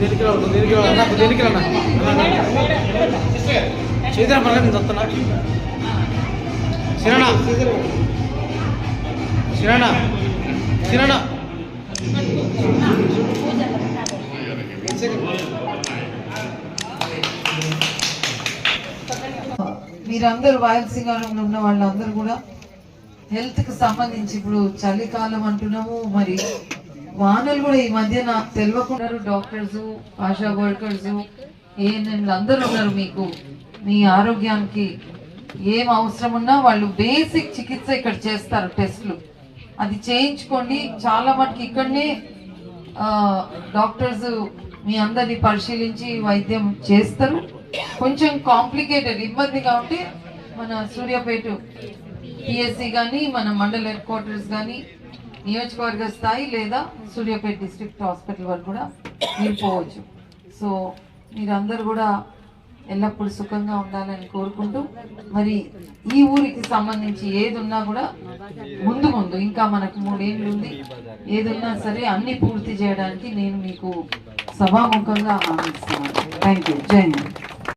దేనికి రా దేనికి రా అన్న. పర్లేదు సిరణ సిరణ సిరణ మీరందరూ రాయలసీమలో ఉన్న వాళ్ళందరూ కూడా హెల్త్కి సంబంధించి ఇప్పుడు చలికాలం అంటున్నాము మరి వానలు కూడా ఈ మధ్యన తెలియకుండా డాక్టర్స్ ఆశా వర్కర్స్ ఏఎన్ఎంలు అందరూ ఉన్నారు మీకు. మీ ఆరోగ్యానికి ఏం అవసరం ఉన్నా వాళ్ళు బేసిక్ చికిత్స ఇక్కడ చేస్తారు టెస్ట్లు. అది చేయించుకోండి. చాలా మటుకు ఇక్కడనే డాక్టర్స్ మీ అందరిని పరిశీలించి వైద్యం చేస్తారు. కొంచెం కాంప్లికేటెడ్ ఇబ్బందిగా ఉంటే మన సూర్యాపేట పిఎస్సి కానీ మన మండల హెడ్ క్వార్టర్స్ కానీ నియోజకవర్గ స్థాయి లేదా సూర్యాపేట డిస్ట్రిక్ట్ హాస్పిటల్ వరకు కూడా మీరు పోవచ్చు. సో మీరందరూ కూడా ఎల్లప్పుడూ సుఖంగా ఉండాలని కోరుకుంటూ మరి ఈ ఊరికి సంబంధించి ఏది ఉన్నా కూడా ముందు ముందు ఇంకా మనకు మూడేళ్ళు ఉంది ఏదున్నా సరే అన్ని పూర్తి చేయడానికి నేను మీకు సభాముఖంగా హామీ ఇస్తున్నాను. థ్యాంక్ యూ జై హింద్